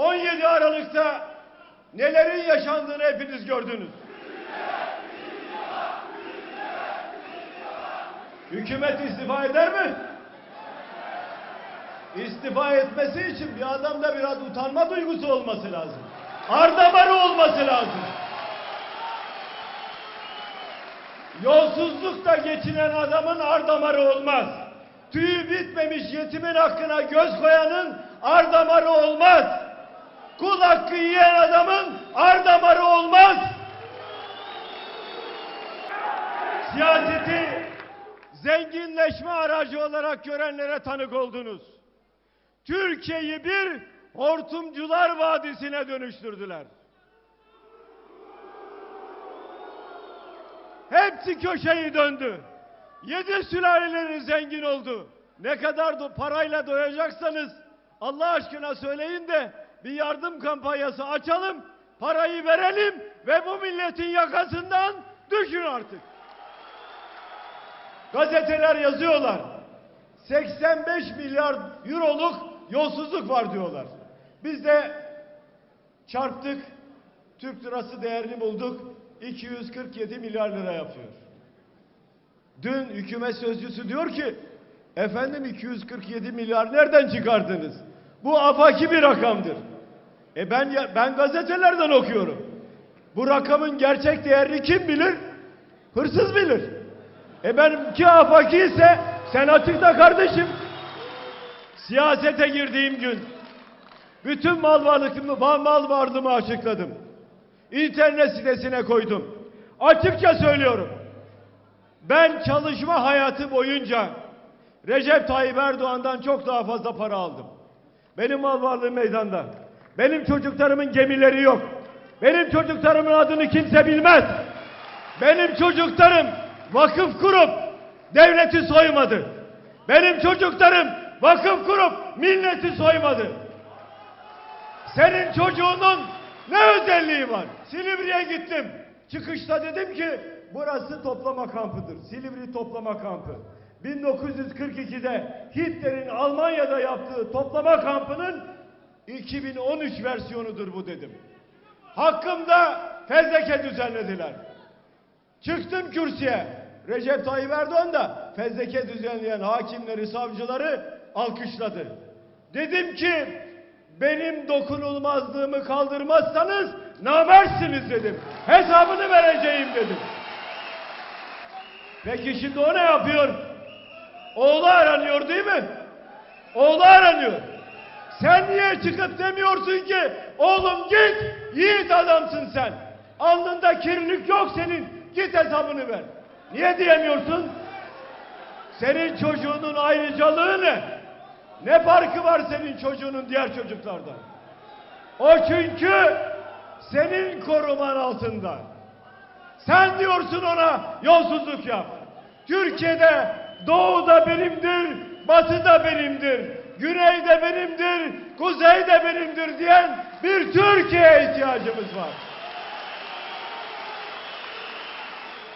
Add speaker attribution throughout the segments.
Speaker 1: 17 Aralık'ta nelerin yaşandığını hepiniz gördünüz. Hükümet istifa eder mi? İstifa etmesi için bir adamda biraz utanma duygusu olması lazım. Ardamarı olması lazım. Yolsuzlukla geçinen adamın ardamarı olmaz. Tüyü bitmemiş yetimin hakkına göz koyanın ardamarı olmaz. Kul hakkı yiyen adamın ardamarı olmaz. Siyaseti zenginleşme aracı olarak görenlere tanık oldunuz. Türkiye'yi bir hortumcular vadisine dönüştürdüler. Hepsi köşeyi döndü. Yedi sülaleleri zengin oldu. Ne kadar do parayla doyacaksanız Allah aşkına söyleyin de bir yardım kampanyası açalım, parayı verelim ve bu milletin yakasından düşün artık. Gazeteler yazıyorlar. 85 milyar euroluk yolsuzluk var diyorlar. Biz de çarptık. Türk lirası değerini bulduk. 247 milyar lira yapıyor. Dün hükümet sözcüsü diyor ki efendim 247 milyar nereden çıkardınız? Bu afaki bir rakamdır. E ben ben gazetelerden okuyorum. Bu rakamın gerçek değerini kim bilir? Hırsız bilir. E benimki afaki ise sen açıkla kardeşim. Siyasete girdiğim gün bütün mal varlığımı, mal varlığımı açıkladım. İnternet sitesine koydum. Açıkça söylüyorum. Ben çalışma hayatı boyunca Recep Tayyip Erdoğan'dan çok daha fazla para aldım. Benim mal varlığım meydanda. Benim çocuklarımın gemileri yok. Benim çocuklarımın adını kimse bilmez. Benim çocuklarım vakıf kurup devleti soymadı. Benim çocuklarım vakıf kurup milleti soymadı. Senin çocuğunun ne özelliği var? Silivri'ye gittim. Çıkışta dedim ki burası toplama kampıdır. Silivri toplama kampı. 1942'de Hitler'in Almanya'da yaptığı toplama kampının 2013 versiyonudur bu dedim. Hakkımda fezleke düzenlediler. Çıktım kürsüye. Recep Tayyip Erdoğan da fezleke düzenleyen hakimleri, savcıları alkışladı. Dedim ki benim dokunulmazlığımı kaldırmazsanız namersiniz dedim. Hesabını vereceğim dedim. Peki şimdi o ne yapıyor? Oğlu aranıyor değil mi? Oğlu aranıyor. Sen niye çıkıp demiyorsun ki oğlum git yiğit adamsın sen. Alnında kirlilik yok senin. Git hesabını ver. Niye diyemiyorsun? Senin çocuğunun ayrıcalığı ne? Ne farkı var senin çocuğunun diğer çocuklardan? O çünkü senin koruman altında. Sen diyorsun ona yolsuzluk yap. Türkiye'de doğu da benimdir, batı da benimdir, güney de benimdir, kuzey de benimdir diyen bir Türkiye'ye ihtiyacımız var.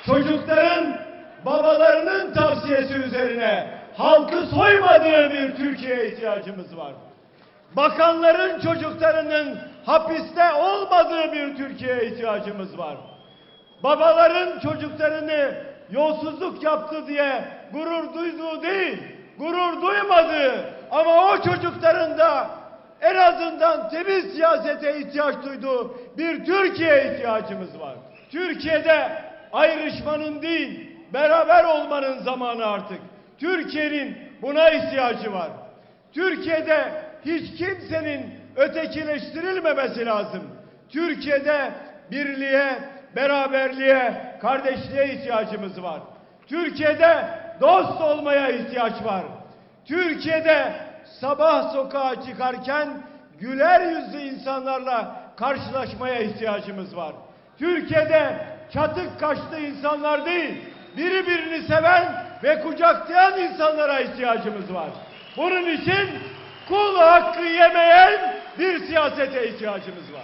Speaker 1: Çocukların babalarının tavsiyesi üzerine halkı soymadığı bir Türkiye'ye ihtiyacımız var. Bakanların çocuklarının hapiste olmadığı bir Türkiye'ye ihtiyacımız var. Babaların çocuklarını yolsuzluk yaptı diye gurur duyduğu değil, gurur duymadığı ama o çocukların da en azından temiz siyasete ihtiyaç duyduğu bir Türkiye'ye ihtiyacımız var. Türkiye'de ayrışmanın değil, beraber olmanın zamanı artık. Türkiye'nin buna ihtiyacı var. Türkiye'de hiç kimsenin ötekileştirilmemesi lazım. Türkiye'de birliğe, beraberliğe, kardeşliğe ihtiyacımız var. Türkiye'de dost olmaya ihtiyaç var. Türkiye'de sabah sokağa çıkarken güler yüzlü insanlarla karşılaşmaya ihtiyacımız var. Türkiye'de çatık kaşlı insanlar değil, biri birini seven ve kucaklayan insanlara ihtiyacımız var. Bunun için kul hakkı yemeyen bir siyasete ihtiyacımız var.